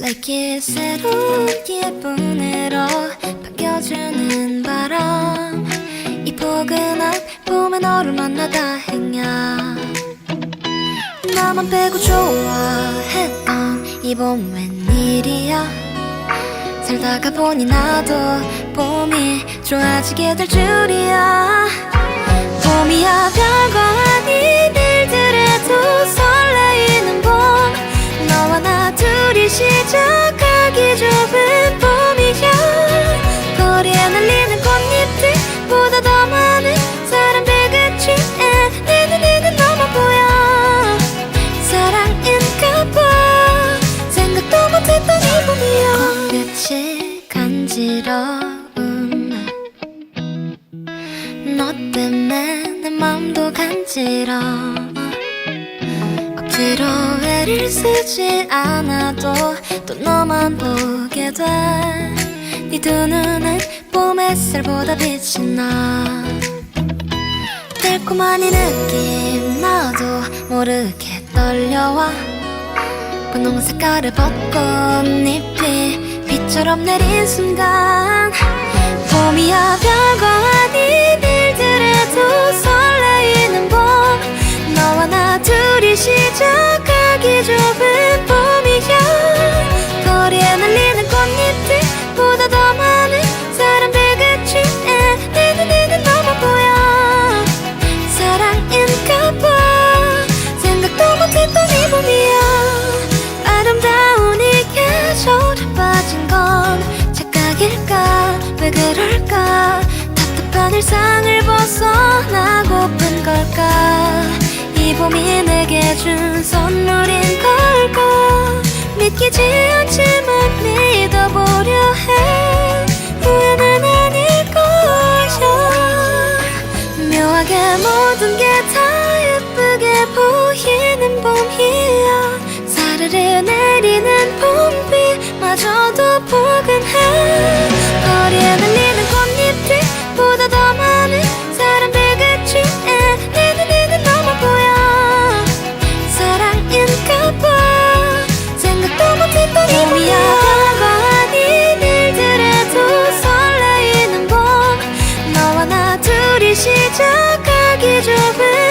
like 새로운 기분으로 바뀌어주는 바람. 이 포근한 봄에 너를 만나 다행이야 나만 빼고 좋아했던 이 봄 웬일이야? 살다가 보니 나도 봄이 좋아지게 될 줄이야. 봄이야 별거 너 때문에 내 맘도 간지러. 억지로 애를 쓰지 않아도 또 너만 보게 돼네 두 눈은 봄 햇살보다 빛이 나. 달콤한 이 느낌 나도 모르게 떨려와. 분홍 색깔의 벚꽃잎이 비처럼 내린 순간 봄이야 별거 아닌 좋은 봄이야. 거리에 날리는 꽃잎들보다 더 많은 사람들 그치 내 눈에는 너만 보여. 사랑인가 봐. 생각도 못했던 이 봄이야. 아름다운 이 계절에 빠진 건 착각일까? 왜 그럴까? 답답한 일상을 벗어나고픈 걸까? 이 봄이 내게 준 걸까 믿기지 않지만 믿어보려 해. 후회는 아닐 거야 묘하게 모든 게 다 예쁘게 보이는 봄이야 사르르 내리는 봄비마저도 포근해 시작하기 전에